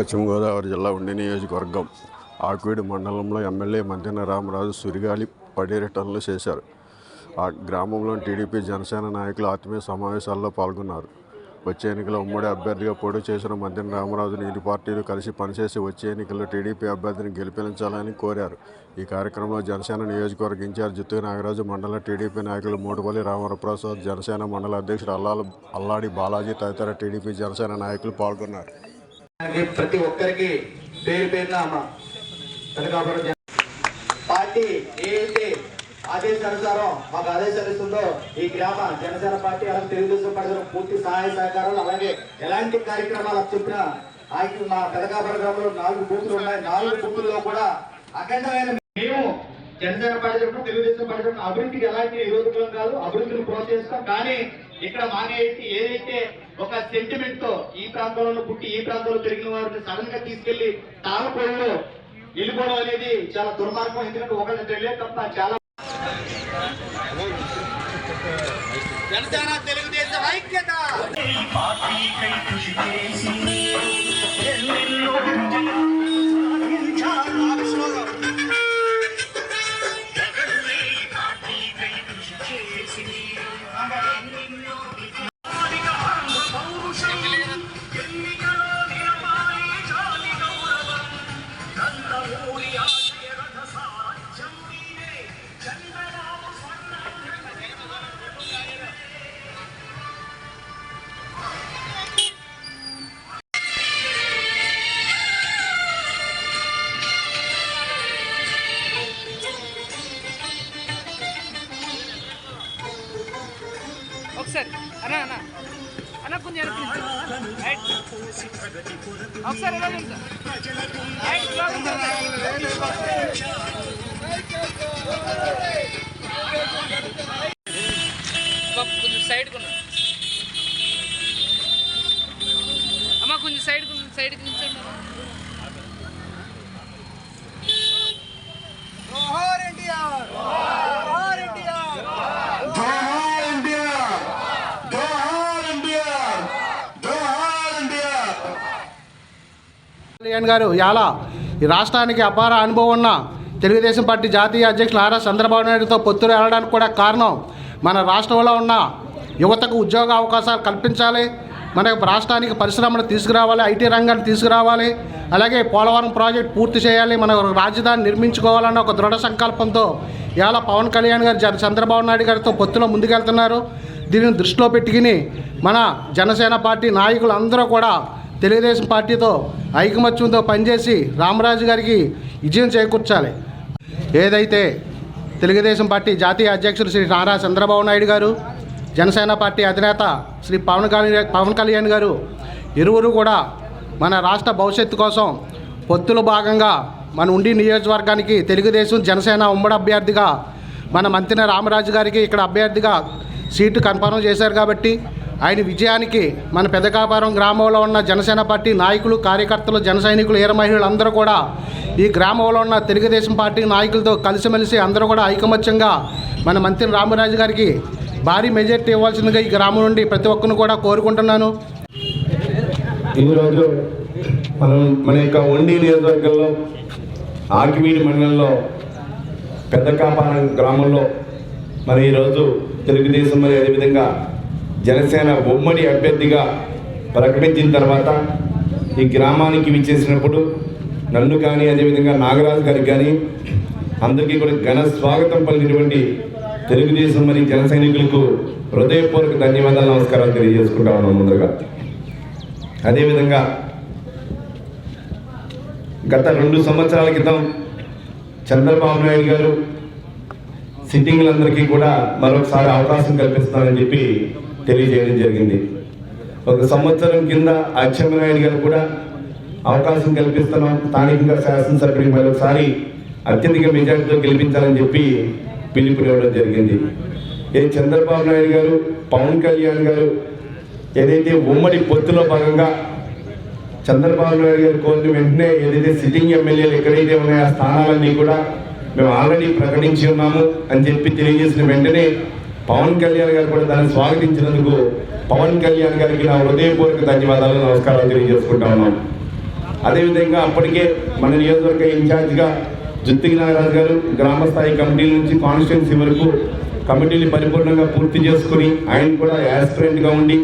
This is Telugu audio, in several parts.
పశ్చిమ గోదావరి జిల్లా ఉండి నియోజకవర్గం. ఆకువీడి మండలంలో ఎమ్మెల్యే మంతెన రామరాజు సురిగాలి పర్యటనలు చేశారు. ఆ గ్రామంలోని టీడీపీ జనసేన నాయకులు ఆత్మీయ సమావేశాల్లో పాల్గొన్నారు. వచ్చే ఎన్నికలో ఉమ్మడి అభ్యర్థిగా పోటీ చేసిన మంతెన రామరాజును ఇరు పార్టీలు కలిసి పనిచేసి వచ్చే ఎన్నికల్లో టీడీపీ అభ్యర్థిని గెలిపించాలని కోరారు. ఈ కార్యక్రమంలో జనసేన నియోజకవర్గ ఇన్ఛార్జ్ జిత్తు నాగరాజు మండల టీడీపీ నాయకులు మూడుపల్లి రామవరప్రసాద్ జనసేన మండల అధ్యక్షుడు అల్లాల అల్లాడి బాలాజీ తదితర టీడీపీ జనసేన నాయకులు పాల్గొన్నారు. ప్రతి ఒక్కరికి పేరు పేరున మా కనకాపురం పార్టీ ఏదైతే ఆదేశానుసారం మాకు ఆదేశాలు ఇస్తుందో ఈ గ్రామ జనసేన పార్టీ అలాగే తెలుగుదేశం పార్టీ పూర్తి సహాయ సహకారాలు అలాగే ఎలాంటి కార్యక్రమాలు చెప్పినా ఆయన మా పెదకాపురం గ్రామంలో నాలుగు బూతులు ఉన్నాయి. నాలుగు బూతుల్లో కూడా అఖండమైన మేము జనసేన పార్టీ తరఫున తెలుగుదేశం పార్టీ తరఫున అభివృద్ధికి ఎలాంటి నిరోధకం కాదు అభివృద్ధిని ప్రోత్సహిస్తాం. కానీ ఇక్కడ మానేసి ఏదైతే ఒక సెంటిమెంట్తో ఈ ప్రాంతంలో పుట్టి ఈ ప్రాంతంలో పెరిగిన వారిని సడన్గా తీసుకెళ్ళి తాళపొడిలో వెళ్ళిపోవడం అనేది చాలా దుర్మార్గం. ఎందుకంటే ఒకళ్ళని తెలియదు తప్ప చాలా జనసేన తెలుగుదేశం ఐక్యత! ఒకసారి అన్న అన్న. అన్న కొంచెం రైట్ ఒకసారి ఇలా నిల్చో. రైట్ ఇలా కొంచెం సైడ్ కొంచెం సైడ్ సైడ్కి నిల్చోండి అమ్మ. జోహార్ కళ్యాణ్ గారు ఇలా ఈ రాష్ట్రానికి అపార అనుభవం ఉన్న తెలుగుదేశం పార్టీ జాతీయ అధ్యక్షులు ఆర్ఎస్ చంద్రబాబు నాయుడుతో పొత్తులు వెళ్ళడానికి కూడా కారణం మన రాష్ట్రంలో ఉన్న యువతకు ఉద్యోగ అవకాశాలు కల్పించాలి మన రాష్ట్రానికి పరిశ్రమలు తీసుకురావాలి ఐటీ రంగాన్ని తీసుకురావాలి అలాగే పోలవరం ప్రాజెక్ట్ పూర్తి చేయాలి మన రాజధాని నిర్మించుకోవాలన్న ఒక దృఢ సంకల్పంతో ఇవాళ పవన్ కళ్యాణ్ గారు చంద్రబాబు నాయుడు గారితో పొత్తులో ముందుకెళ్తున్నారు. దీనిని దృష్టిలో పెట్టుకుని మన జనసేన పార్టీ నాయకులు అందరూ కూడా తెలుగుదేశం పార్టీతో ఐకమత్యంతో పనిచేసి రామరాజు గారికి విజయం చేకూర్చాలి. ఏదైతే తెలుగుదేశం పార్టీ జాతీయ అధ్యక్షులు శ్రీ నారా చంద్రబాబు నాయుడు గారు జనసేన పార్టీ అధినేత శ్రీ పవన్ కళ్యాణ్ పవన్ కళ్యాణ్ గారు ఇరువురు కూడా మన రాష్ట్ర భవిష్యత్తు కోసం పొత్తులో భాగంగా మన ఉండి నియోజకవర్గానికి తెలుగుదేశం జనసేన ఉమ్మడి అభ్యర్థిగా మన మంత్రి రామరాజు గారికి ఇక్కడ అభ్యర్థిగా సీటు కన్ఫర్మ్ చేశారు కాబట్టి ఆయన విజయానికి మన పెదకాపురం గ్రామంలో ఉన్న జనసేన పార్టీ నాయకులు కార్యకర్తలు జన సైనికులు ఏర మహిళలు అందరూ కూడా ఈ గ్రామంలో ఉన్న తెలుగుదేశం పార్టీ నాయకులతో కలిసిమెలిసి అందరూ కూడా ఐకమత్యంగా మన మంత్రి రామరాజు గారికి భారీ మెజార్టీ ఇవ్వాల్సిందిగా ఈ గ్రామం నుండి ప్రతి ఒక్కరిని కూడా కోరుకుంటున్నాను. ఈరోజు మనం మన యొక్క ఉండి నియోజకవర్గంలో ఆకివీడి మండలంలో పెద్దకాపారం గ్రామంలో మరి ఈరోజు తెలుగుదేశం మరి అదేవిధంగా జనసేన ఉమ్మడి అభ్యర్థిగా ప్రకటించిన తర్వాత ఈ గ్రామానికి విచ్చేసినప్పుడు నన్ను కానీ అదేవిధంగా నాగరాజు గారికి కానీ అందరికీ కూడా ఘన స్వాగతం పలికినటువంటి తెలుగుదేశం మరియు జన సైనికులకు హృదయపూర్వక ధన్యవాదాలు నమస్కారాలు తెలియజేసుకుంటా ఉన్నాను ముందుగా. అదేవిధంగా గత రెండు సంవత్సరాల క్రితం చంద్రబాబు నాయుడు గారు సిట్టింగ్లందరికీ కూడా మరొకసారి అవకాశం కల్పిస్తానని చెప్పి తెలియజేయడం జరిగింది. ఒక సంవత్సరం కింద అచ్చెన్నాయుడు గారు కూడా అవకాశం కల్పిస్తున్నాం స్థానికంగా శాసనసభ్యుడికి మరొకసారి అత్యధిక మెజార్టీతో గెలిపించాలని చెప్పి పిలుపునివ్వడం జరిగింది. ఏ చంద్రబాబు నాయుడు గారు పవన్ కళ్యాణ్ గారు ఏదైతే ఉమ్మడి పొత్తులో భాగంగా చంద్రబాబు నాయుడు గారు కోరిన వెంటనే ఏదైతే సిట్టింగ్ ఎమ్మెల్యేలు ఎక్కడైతే ఉన్నాయో ఆ స్థానాలన్నీ కూడా మేము ఆల్రెడీ ప్రకటించి ఉన్నాము అని చెప్పి తెలియజేసిన వెంటనే పవన్ కళ్యాణ్ గారు కూడా దాన్ని స్వాగతించినందుకు పవన్ కళ్యాణ్ గారికి నా హృదయపూర్వక ధన్యవాదాలు నమస్కారాలు తెలియజేసుకుంటా ఉన్నాం అదేవిధంగా అప్పటికే మన నియోజకవర్గ ఇన్ఛార్జ్గా జుత్తికి నాగరాజు గారు గ్రామస్థాయి కమిటీల నుంచి కాన్స్టిట్యున్సీ వరకు కమిటీని పరిపూర్ణంగా పూర్తి చేసుకుని ఆయన కూడా యాస్పిరెంట్గా ఉండి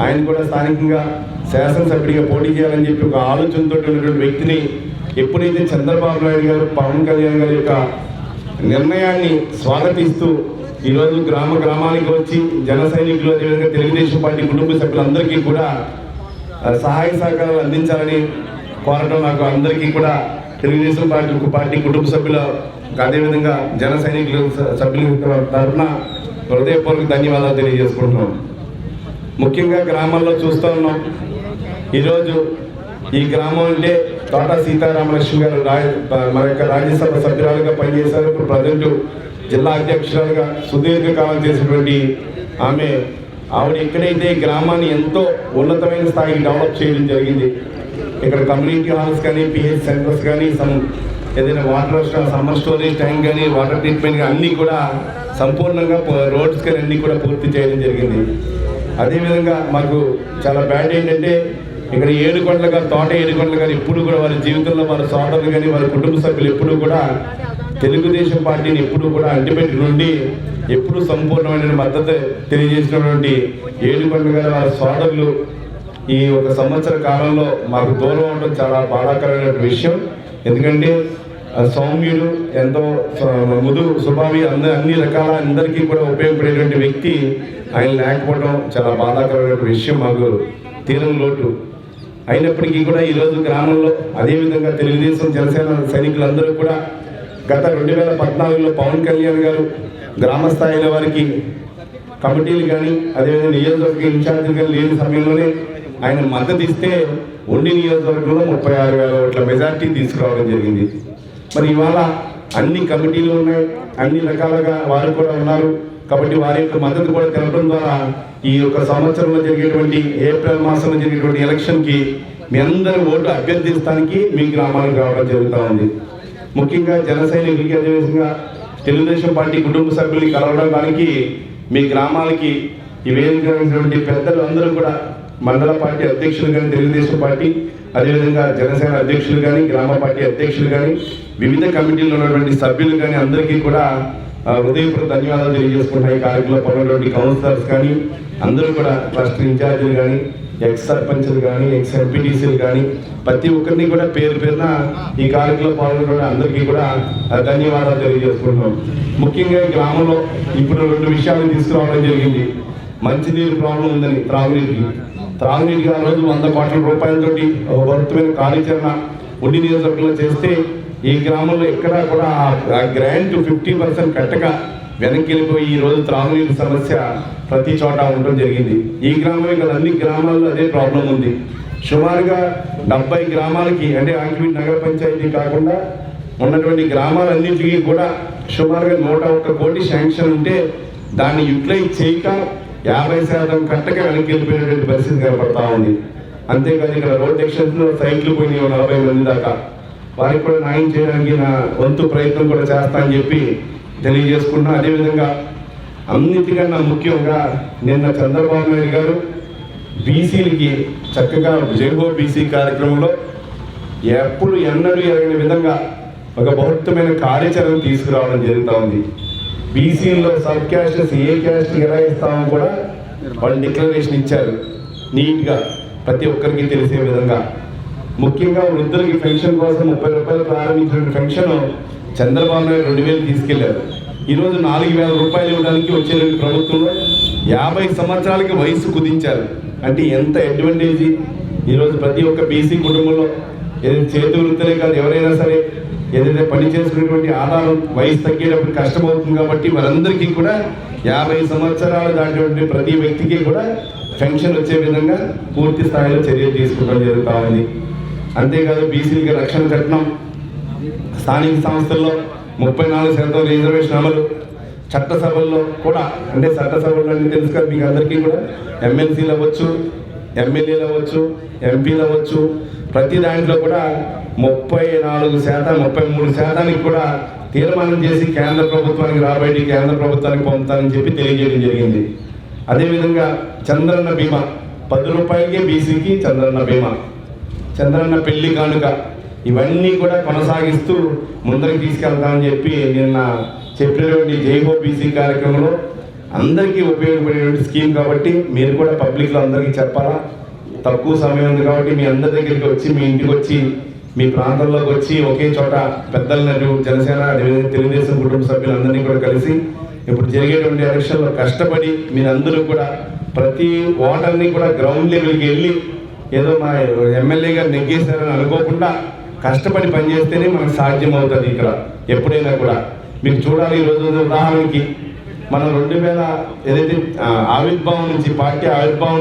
ఆయన కూడా స్థానికంగా శాసనసభ్యుడిగా పోటీ చేయాలని చెప్పి ఒక ఆలోచనతో ఉన్నటువంటి వ్యక్తిని ఎప్పుడైతే చంద్రబాబు నాయుడు గారు పవన్ కళ్యాణ్ గారి యొక్క నిర్ణయాన్ని స్వాగతిస్తూ ఈరోజు గ్రామ గ్రామానికి వచ్చి జన సైనికులు అదేవిధంగా తెలుగుదేశం పార్టీ కుటుంబ సభ్యులందరికీ కూడా సహాయ సహకారాలు అందించాలని కోరటం నాకు అందరికీ కూడా తెలుగుదేశం పార్టీ పార్టీ కుటుంబ సభ్యుల అదేవిధంగా జన సైనికుల స- సభ్యుల తరఫున హృదయపూర్వక ధన్యవాదాలు తెలియజేసుకుంటున్నాం. ముఖ్యంగా గ్రామాల్లో చూస్తూ ఉన్నాం. ఈరోజు ఈ గ్రామం అంటే తోట సీతారామలక్ష్మి గారు రాయ మన యొక్క రాజ్యసభ సభ్యురాలుగా పనిచేశారు. ఇప్పుడు ప్రజెంట్ జిల్లా అధ్యక్షురాలుగా సుదీర్ఘకాలం చేసినటువంటి ఆమె ఆవిడ ఎక్కడైతే గ్రామాన్ని ఎంతో ఉన్నతమైన స్థాయికి డెవలప్ చేయడం జరిగింది ఇక్కడ కమ్యూనిటీ హాల్స్ కానీ పిహెచ్ సెంటర్స్ కానీ సమ్ ఏదైనా వాటర్ సమ్మర్ స్టోరేజ్ ట్యాంక్ కానీ వాటర్ ట్రీట్మెంట్ కానీ అన్నీ కూడా సంపూర్ణంగా రోడ్స్ కానీ అన్నీ కూడా పూర్తి చేయడం జరిగింది. అదేవిధంగా మాకు చాలా బ్యాడ్ ఏంటంటే ఇక్కడ ఏడుకొండలు కానీ తోట ఏడుకొండలు కానీ ఎప్పుడు కూడా వారి జీవితంలో వారి సోదరులు కానీ వారి కుటుంబ సభ్యులు ఎప్పుడూ కూడా తెలుగుదేశం పార్టీని ఎప్పుడు కూడా అడ్డుపెట్టి నుండి ఎప్పుడు సంపూర్ణమైన మద్దతు తెలియజేసినటువంటి ఏడుకొండ గారు వారి సోదరులు ఈ ఒక సంవత్సర కాలంలో మాకు దూరం అవడం చాలా బాధాకరమైన విషయం. ఎందుకంటే ఆ సౌమ్యుడు ఎంతో స- మృదు స్వభావి అన్ని అన్ని రకాల అందరికీ కూడా ఉపయోగపడేటువంటి వ్యక్తి ఆయన లేకపోవడం చాలా బాధాకరమైన విషయం మాకు తీరం లోటు. అయినప్పటికీ కూడా ఈరోజు గ్రామంలో అదేవిధంగా తెలుగుదేశం జనసేన సైనికులందరూ కూడా గత రెండు వేల పద్నాలుగులో పవన్ కళ్యాణ్ గారు గ్రామ స్థాయిలో వారికి కమిటీలు కానీ అదేవిధంగా నియోజకవర్గ ఇన్ఛార్జీలు కానీ లేని సమయంలోనే ఆయన మద్దతు ఇస్తే ఉండి నియోజకవర్గంలో ముప్పై ఆరు వేల ఓట్ల మెజార్టీ తీసుకురావడం జరిగింది. మరి ఇవాళ అన్ని కమిటీలు ఉన్నాయి అన్ని రకాలుగా వారు కూడా ఉన్నారు. కాబట్టి వారి యొక్క మద్దతు కూడా తెలపడం ద్వారా ఈ యొక్క సంవత్సరంలో జరిగేటువంటి ఏప్రిల్ మాసంలో జరిగేటువంటి ఎలక్షన్కి మీ అందరి ఓటు అభ్యర్థించడానికి మీ గ్రామానికి రావడం జరుగుతూ ఉంది. ముఖ్యంగా జనసేన సైనికులకి తెలుగుదేశం పార్టీ కుటుంబ సభ్యుల్ని కలవడానికి మీ గ్రామాలకి ఈ వేదికటువంటి పెద్దలు అందరూ కూడా మండల పార్టీ అధ్యక్షులు కానీ తెలుగుదేశం పార్టీ అదేవిధంగా జనసేన అధ్యక్షులు కానీ గ్రామ పార్టీ అధ్యక్షులు కానీ వివిధ కమిటీల్లో ఉన్నటువంటి సభ్యులు కానీ అందరికీ కూడా ఆ, హృదయపూర్వక ధన్యవాదాలు తెలియజేసుకుంటున్నాయి కార్యక్రమంలో పాల్గొన్నటువంటి కౌన్సిలర్స్ కానీ అందరూ కూడా ట్రస్ట్ ఇన్ఛార్జీలు కానీ ఎక్స్ సర్పంచ్లు కానీ ఎక్స్ ఎంపీటీసీలు కానీ ప్రతి ఒక్కరిని కూడా పేరు పేరున ఈ కార్యక్రమంలో పాల్గొన్న అందరికీ కూడా ధన్యవాదాలు తెలియజేసుకుంటున్నాం. ముఖ్యంగా గ్రామంలో ఇప్పుడు రెండు విషయాలు తీసుకురావడం జరిగింది. మంచినీరు ప్రాబ్లం ఉందని త్రాగునీటికి. త్రాగునీటికి ఆ రోజు వంద కోట్ల రూపాయలతోటి భక్తమైన కార్యాచరణ ఉండి నియోజకవర్గంలో చేస్తే ఈ గ్రామంలో ఎక్కడా కూడా ఆ గ్రాంట్ ఫిఫ్టీ పర్సెంట్ కట్టక వెనక్కి వెళ్ళిపోయి ఈ రోజు త్రాగునీరు సమస్య ప్రతి చోట ఉండడం జరిగింది. ఈ గ్రామమే కాదు అన్ని గ్రామాల్లో అదే ప్రాబ్లం ఉంది. సుమారుగా డెబ్బై గ్రామాలకి అంటే ఆంకివీటి నగర పంచాయతీ కాకుండా ఉన్నటువంటి గ్రామాలన్నింటికి కూడా సుమారుగా నూట ఒక్క కోటి శాంక్షన్ ఉంటే దాన్ని యూటిలైజ్ చేయక యాభై శాతం కట్టక వెనక్కి వెళ్ళిపోయినటువంటి పరిస్థితి కనపడతా ఉంది. అంతేకాదు ఇక్కడ రోడ్ ఎక్షన్స్లో సైకిల్ పోయినాయి నలభై మంది దాకా. వారికి కూడా న్యాయం చేయడానికి నా వంతు ప్రయత్నం కూడా చేస్తా అని చెప్పి తెలియజేసుకుంటున్నా అదేవిధంగా అన్నిటికన్నా ముఖ్యంగా నిన్న చంద్రబాబు నాయుడు గారు బీసీలకి చక్కగా జైహో బీసీ కార్యక్రమంలో ఎప్పుడు ఎన్నడూ ఎరగని విధంగా ఒక బహుత్తమైన కార్యాచరణ తీసుకురావడం జరుగుతూ ఉంది. బీసీలో సబ్ క్యాస్టెస్ ఏ క్యాస్ట్ ఎలా ఇస్తామో కూడా వాళ్ళు డిక్లరేషన్ ఇచ్చారు. నీట్గా ప్రతి ఒక్కరికి తెలిసే విధంగా. ముఖ్యంగా వృద్ధులకి పెన్షన్ కోసం ముప్పై రూపాయలు ప్రారంభించిన పెన్షన్ చంద్రబాబు నాయుడు రెండు వేలు తీసుకెళ్ళారు. ఈరోజు నాలుగు వేల రూపాయలు ఇవ్వడానికి వచ్చేటువంటి ప్రభుత్వంలో యాభై సంవత్సరాలకి వయసు కుదించారు. అంటే ఎంత అడ్వాంటేజ్ ఈరోజు ప్రతి ఒక్క బీసీ కుటుంబంలో ఏదైనా చేతి వృత్తులే కాదు ఎవరైనా సరే ఏదైతే పని చేసుకునేటువంటి ఆధారం వయసు తగ్గేటప్పుడు కష్టమవుతుంది కాబట్టి వారందరికీ కూడా యాభై సంవత్సరాలు దాటినటువంటి ప్రతి వ్యక్తికి కూడా పెన్షన్ వచ్చే విధంగా పూర్తి స్థాయిలో చర్యలు తీసుకోవడం జరుగుతూ ఉంది. అంతేకాదు బీసీలకి రక్షణ కట్నం స్థానిక సంస్థల్లో ముప్పై నాలుగు శాతం రిజర్వేషన్ అమలు చట్టసభల్లో కూడా అంటే చట్టసభల్లో అంటే తెలుసు కదా మీకు అందరికీ కూడా ఎమ్మెల్సీలు అవ్వచ్చు ఎమ్మెల్యేలు అవ్వచ్చు ఎంపీలు అవ్వచ్చు ప్రతి దాంట్లో కూడా ముప్పై నాలుగు శాతం ముప్పై మూడు శాతానికి కూడా తీర్మానం చేసి కేంద్ర ప్రభుత్వానికి రాబడి కేంద్ర ప్రభుత్వానికి పంపుతానని చెప్పి తెలియజేయడం జరిగింది. అదేవిధంగా చంద్రన్న బీమా పది రూపాయలకే బీసీకి చంద్రన్న బీమా. చంద్రన్న పెళ్ళి కానుక ఇవన్నీ కూడా కొనసాగిస్తూ ముందరికి తీసుకెళ్తామని చెప్పి నిన్న చెప్పినటువంటి జైహో బీసీ కార్యక్రమంలో అందరికీ ఉపయోగపడేటువంటి స్కీమ్ కాబట్టి మీరు కూడా పబ్లిక్లో అందరికీ చెప్పాలా? తక్కువ సమయం ఉంది కాబట్టి మీ అందరి దగ్గరికి వచ్చి మీ ఇంటికి వచ్చి మీ ప్రాంతంలోకి వచ్చి ఒకే చోట పెద్దలను జనసేన తెలుగుదేశం కుటుంబ సభ్యులందరినీ కూడా కలిసి ఇప్పుడు జరిగేటువంటి ఎలక్షన్లో కష్టపడి మీరందరూ కూడా ప్రతి ఓటర్ని కూడా గ్రౌండ్ లెవెల్కి వెళ్ళి ఏదో మా ఎమ్మెల్యే గారు నెగ్గేశారని అనుకోకుండా కష్టపడి పనిచేస్తేనే మనకు సాధ్యం అవుతుంది ఇక్కడ. ఎప్పుడైనా కూడా. మీరు చూడాలి ఈ రోజు ఉదాహరణకి మనం రెండు వేల ఏదైతే ఆవిర్భావం నుంచి పార్టీ ఆవిర్భావం